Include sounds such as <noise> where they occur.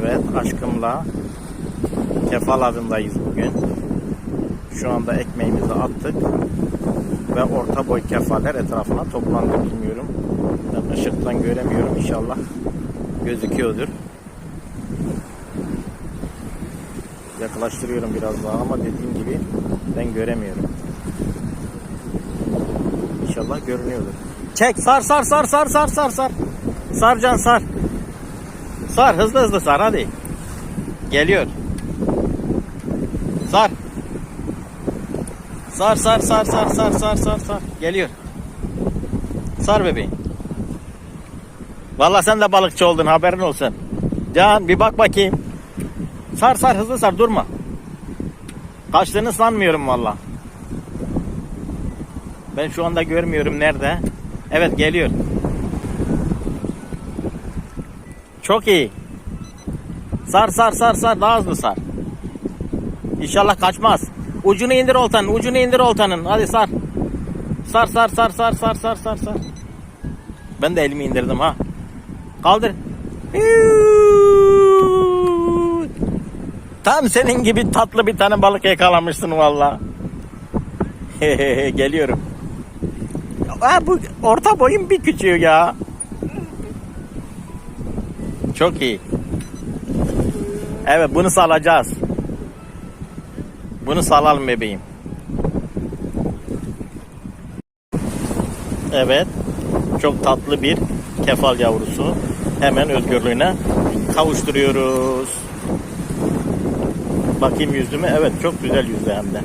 Evet aşkımla Kefal adındayız bugün. Şu anda ekmeğimizi attık ve orta boy kefaller etrafına toplandı bilmiyorum. Ben ışıktan göremiyorum inşallah gözüküyordur. Yaklaştırıyorum biraz daha ama dediğim gibi ben göremiyorum. İnşallah görünüyordur. Çek sar sar sar sar sar sar sar. Sarcan sar. Sar hızlı hızlı sar hadi. Geliyor. Sar. Sar sar sar sar sar sar sar sar. Geliyor. Sar bebeğim. Vallahi sen de balıkçı oldun haberin olsun. Can bir bak bakayım. Sar sar hızlı sar durma. Kaçtığını sanmıyorum valla. Ben şu anda görmüyorum nerede. Evet geliyor. Çok iyi. Sar sar sar sar daha hızlı sar. İnşallah kaçmaz. Ucunu indir oltanın, ucunu indir oltanın. Hadi sar. Sar sar sar sar sar sar sar sar. Ben de elimi indirdim ha. Kaldır. Tam senin gibi tatlı bir tane balık yakalamışsın valla. <laughs> Geliyorum. Ha, bu orta boyun bir küçüğü ya. Çok iyi. Evet bunu salacağız. Bunu salalım bebeğim. Evet. Çok tatlı bir kefal yavrusu. Hemen özgürlüğüne kavuşturuyoruz. Bakayım yüzüme. Evet çok güzel yüzü hem de.